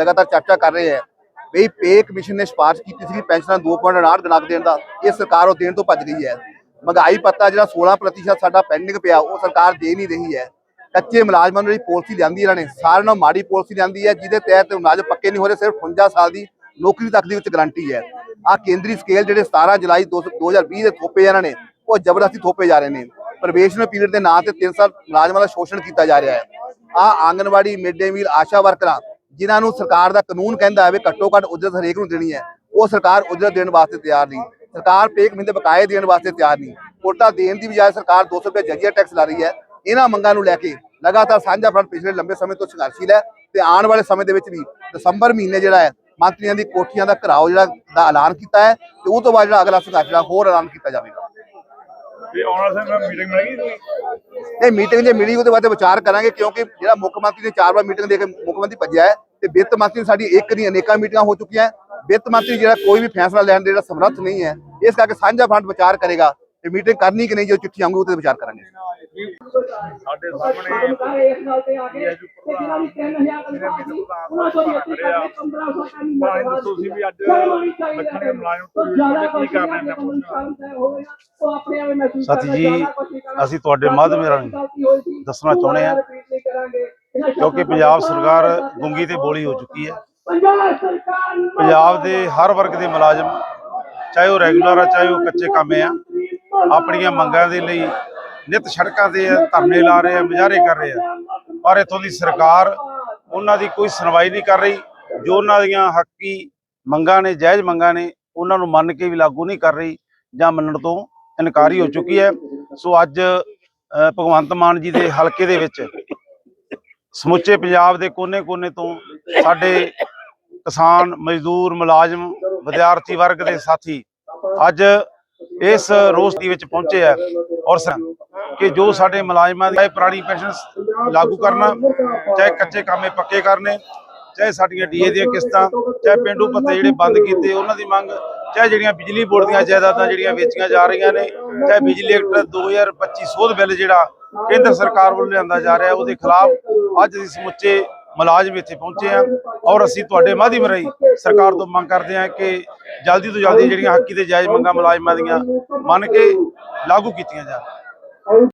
ਲਗਾਤਾਰ ਚਰਚਾ ਕਰ ਰਹੇ ਹੈ। ਬਈ ਪੇ ਕਮਿਸ਼ਨ ਨੇ ਸਿਫਾਰਿਸ਼ ਕੀਤੀ ਸੀ ਪੈਨਸ਼ਨਾਂ 2.8 ਗਣਾ ਦੇਣ ਦਾ। ਇਹ ਸਰਕਾਰ ਉਹ ਦੇਣ ਤੋਂ ਭੱਜ ਗਈ ਹੈ। ਮਹਿੰਗਾਈ ਪੱਤਾ ਜਿਹੜਾ 16% ਸਾਡਾ ਪੈਂਡਿੰਗ ਪਿਆ, ਉਹ ਸਰਕਾਰ ਦੇ ਨਹੀਂ ਰਹੀ ਹੈ। ਕੱਚੇ ਮੁਲਾਜ਼ਮਾਂ ਨੂੰ ਜਿਹੜੀ ਪਾਲਿਸੀ ਲਿਆਂਦੀ ਇਹਨਾਂ ਨੇ, ਸਾਰਿਆਂ ਨੂੰ ਮਾੜੀ ਪਾਲਿਸੀ ਲਿਆਂਦੀ ਹੈ, ਜਿਹਦੇ ਤਹਿਤ ਮੁਲਾਜ਼ਮ ਪੱਕੇ ਨਹੀਂ ਹੋ ਰਹੇ, ਸਿਰਫ 58 ਸਾਲ ਦੀ ਨੌਕਰੀ ਤੱਕ ਦੀ ਵਿੱਚ ਗਾਰੰਟੀ ਹੈ। ਆ ਕੇਂਦਰੀ ਸਕੇਲ ਜਿਹੜੇ 17 ਜੁਲਾਈ 2020 ਦੇ ਥੋਪੇ ਇਹਨਾਂ ਨੇ, ਉਹ ਜ਼ਬਰਦਸਤੀ ਥੋਪੇ ਜਾ ਰਹੇ ਨੇ। ਪ੍ਰਵੇਸ਼ਨਲ ਪੀਰੀਅਡ ਦੇ ਨਾਂ ਤੇ 3 ਸਾਲ ਮੁਲਾਜ਼ਮਾਂ ਦਾ ਸ਼ੋਸ਼ਣ ਕੀਤਾ ਜਾ ਰਿਹਾ ਹੈ। ਆ ਆਂਗਨਵਾੜੀ ਮਿਡ ਡੇ ਮੀਲ, ਆਸ਼ਾ ਵਰਕਰਾਂ ਜਿਨ੍ਹਾਂ ਨੂੰ ਸਰਕਾਰ ਦਾ ਕਾਨੂੰਨ ਕਹਿੰਦਾ ਹੈ ਵੀ ਘੱਟੋ ਘੱਟ ਉਜਰਤ ਹਰੇਕ ਨੂੰ ਦੇਣੀ ਹੈ ਉਹ ਸਰਕਾਰ ਉਜਰਤ ਦੇਣ ਵਾਸਤੇ ਤਿਆਰ ਨਹੀਂ। ਸਰਕਾਰ ਪੇਕ ਮਹੀਨੇ ਬਕਾਏ ਦੇਣ ਵਾਸਤੇ ਤਿਆਰ ਨਹੀਂ। ਕੋਟਾ ਦੇਣ ਦੀ ਬਜਾਏ ਸਰਕਾਰ 200 ਰੁਪਏ ਜਜੀਆ ਟੈਕਸ ਲਾ ਰਹੀ ਹੈ। ਇਹਨਾਂ ਮੰਗਾਂ ਨੂੰ ਲੈ ਕੇ ਲਗਾਤਾਰ ਸਾਂਝਾ ਫਰੰਟ ਪਿਛਲੇ ਲੰਬੇ ਸਮੇਂ ਤੋਂ ਸੰਘਰਸ਼ੀਲ ਹੈ ਤੇ ਆਉਣ ਵਾਲੇ ਸਮੇਂ ਦੇ ਵਿੱਚ ਵੀ ਦਸੰਬਰ ਮਹੀਨੇ ਜਿਹੜਾ ਹੈ ਮੰਤਰੀਆਂ ਦੀ ਕੋਠੀਆਂ ਦਾ ਘਰਾਓ ਜਿਹੜਾ ਦਾ ਐਲਾਨ ਕੀਤਾ ਹੈ ਤੇ ਉਹ ਤੋਂ ਬਾਅਦ ਜਿਹੜਾ ਅਗਲਾ ਸੰਘਰਸ਼ ਜਿਹੜਾ ਹੋਰ ਐਲਾਨ ਕੀਤਾ ਜਾਵੇਗਾ। ਤੇ ਆਉਣ ਵਾਲੇ ਸਮੇਂ ਮੀਟਿੰਗ ਮਿਲੇਗੀ ਇਹ ਮੀਟਿੰਗ ਜੇ ਮਿਲੀ ਉਹਦੇ ਬਾਅਦ ਵਿਚਾਰ ਕਰਾਂਗੇ ਕਿਉਂਕਿ ਜਿਹੜਾ ਮੁੱਖ ਮੰਤਰੀ ਨੇ ਚਾਰ ਵਾਰ ਮੀਟਿੰਗ ਦੇ ਕੇ ਮੁੱਖ ਮੰਤਰੀ ਭੱਜਿਆ ਹੈ ਤੇ ਵਿੱਤ ਮੰਤਰੀ ਸਾਡੀ ਇੱਕ ਨਹੀਂ ਅਨੇਕਾਂ ਮੀਟਿੰਗਾਂ ਹੋ ਚੁੱਕੀਆਂ। ਵਿੱਤ ਮੰਤਰੀ ਜਿਹੜਾ ਕੋਈ ਵੀ ਫੈਸਲਾ ਲੈਣ ਦੇ ਜਿਹੜਾ ਸਮਰੱਥ ਨਹੀਂ ਹੈ ਇਸ ਕਰਕੇ ਸਾਂਝਾ ਫਰੰਟ ਵਿਚਾਰ ਕਰੇਗਾ ਤੇ ਮੀਟਿੰਗ ਕਰਨੀ ਕਿ ਨਹੀਂ ਜੋ ਚਿੱਠੀ ਆਉਂਗੀ ਉਹਦੇ ਤੇ ਵਿਚਾਰ ਕਰਾਂਗੇ ਸਾਡੇ ਸਾਹਮਣੇ ਇਸ ਨਾਲ ਤੇ ਆ ਕੇ ਤੇ ਜਿਹੜਾ ਵੀ 3000 ਤਨਖਾਹ ਸੀ ਉਹਨਾਂ ਤੋਂ ਵੀ ਅੱਧੀ ਕਰਕੇ 1500 ਦਾ ਮਹੀਨਾ ਭਾਵੇਂ ਦਵਾ ਦੱਸੋ ਸੀ ਵੀ ਅੱਜ ਸ਼ਰਮ ਆਉਣੀ ਚਾਹੀਦੀ ਲੱਖਾਂ ਦੇ ਹੈ। ਮੁਲਾਜ਼ਮ ਉਹ ਤੋਂ ਜ਼ਿਆਦਾ ਕੀ ਕੁਛ ਕਰ ਰਹੇ ਨੇ ਕਰਕੇ ਸ਼ਰਮ ਤੈਅ ਹੋਵੇਗਾ, ਉਹ ਆਪਣੇ ਆਪ ਹੀ ਮਹਿਸੂਸ ਸਤਿ ਕਰਨਾ, ਜੀ। ਅਸੀਂ ਤੁਹਾਡੇ ਮਾਧਿਅਮ ਰਾਹੀਂ ਦੱਸਣਾ ਚਾਹੁੰਦੇ ਹਾਂ ਕਿਉਂਕਿ ਪੰਜਾਬ ਸਰਕਾਰ ਗੁੰਗੀ ਤੇ ਬੋਲੀ ਹੋ ਚੁੱਕੀ ਹੈ। ਪੰਜਾਬ ਦੇ ਹਰ ਵਰਗ ਦੇ ਮੁਲਾਜ਼ਮ, ਚਾਹੇ ਉਹ ਰੈਗੂਲਰ ਆ, ਚਾਹੇ ਉਹ ਕੱਚੇ ਕਾਮੇ ਆ, ਆਪਣੀਆਂ ਮੰਗਾਂ ਦੇ ਲਈ ਨਿਤ ਸੜਕਾਂ ਤੇ ਧਰਨੇ ਲਾ ਰਹੇ ਆ, ਮੁਜ਼ਾਹਰੇ ਕਰ ਰਹੇ ਆ। ਪਰ ਇੱਥੋਂ ਦੀ ਸਰਕਾਰ ਉਹਨਾਂ ਦੀ ਕੋਈ ਸੁਣਵਾਈ ਨਹੀਂ ਕਰ ਰਹੀ। ਜੋ ਉਹਨਾਂ ਦੀਆਂ ਹੱਕੀ ਮੰਗਾਂ ਨੇ, ਜਾਇਜ਼ ਮੰਗਾਂ ਨੇ, ਉਹਨਾਂ ਨੂੰ ਮੰਨ ਕੇ ਵੀ ਲਾਗੂ ਨਹੀਂ ਕਰ ਰਹੀ ਜਾਂ ਮੰਨਣ ਤੋਂ ਇਨਕਾਰੀ ਹੋ ਚੁੱਕੀ ਹੈ। ਸੋ ਅੱਜ ਭਗਵੰਤ ਮਾਨ ਜੀ ਦੇ ਹਲਕੇ ਦੇ ਵਿੱਚ ਸਮੁੱਚੇ ਪੰਜਾਬ ਦੇ ਕੋਨੇ-ਕੋਨੇ ਤੋਂ ਸਾਡੇ ਕਿਸਾਨ, ਮਜ਼ਦੂਰ, ਮੁਲਾਜ਼ਮ, ਵਿਦਿਆਰਥੀ ਵਰਗ ਦੇ ਸਾਥੀ ਅੱਜ ਇਸ ਰੋਸ ਦੀ ਵਿੱਚ ਪਹੁੰਚੇ ਆ ਔਰ ਕਿ ਜੋ ਸਾਡੇ ਮੁਲਾਜ਼ਮਾਂ ਦੀ ਚਾਹੇ ਪੁਰਾਣੀ ਪੈਨਸ਼ਨ ਲਾਗੂ ਕਰਨਾ, ਚਾਹੇ ਕੱਚੇ ਕਾਮੇ ਪੱਕੇ ਕਰਨੇ, ਚਾਹੇ ਸਾਡੀਆਂ ਡੀਏ ਦੀਆਂ ਕਿਸ਼ਤਾਂ, ਚਾਹੇ ਪਿੰਡੂ ਪੱਤੇ ਜਿਹੜੇ ਬੰਦ ਕੀਤੇ, ਉਹਨਾਂ ਦੀ ਮੰਗ, ਚਾਹੇ ਜਿਹੜੀਆਂ ਬਿਜਲੀ ਬੋਰਡ ਦੀਆਂ ਜਾਇਦਾਦਾਂ ਜਿਹੜੀਆਂ ਵੇਚੀਆਂ ਜਾ ਰਹੀਆਂ ਨੇ ਚਾਹੇ ਬਿਜਲੀ ਐਕਟ 2025 ਸੋਧ ਬਿੱਲ ਜਿਹੜਾ ਕੇਂਦਰ ਸਰਕਾਰ ਵੱਲੋਂ ਲਿਆਂਦਾ ਜਾ ਰਿਹਾ ਉਹਦੇ ਖਿਲਾਫ ਅੱਜ ਅਸੀਂ ਸਮੁੱਚੇ ਮੁਲਾਜ਼ਮ ਇੱਥੇ ਪਹੁੰਚੇ ਆ ਔਰ ਅਸੀਂ ਤੁਹਾਡੇ ਮਾਧਿਅਮ ਰਾਹੀਂ ਸਰਕਾਰ ਤੋਂ ਮੰਗ ਕਰਦੇ ਹਾਂ ਕਿ ਜਲਦੀ ਤੋਂ ਜਲਦੀ ਜਿਹੜੀਆਂ ਹੱਕੀ ਤੇ ਜਾਇਜ਼ ਮੰਗਾਂ ਮੁਲਾਜ਼ਮਾਂ ਦੀਆਂ ਮੰਨ ਕੇ ਲਾਗੂ ਕੀਤੀਆਂ ਜਾਣ।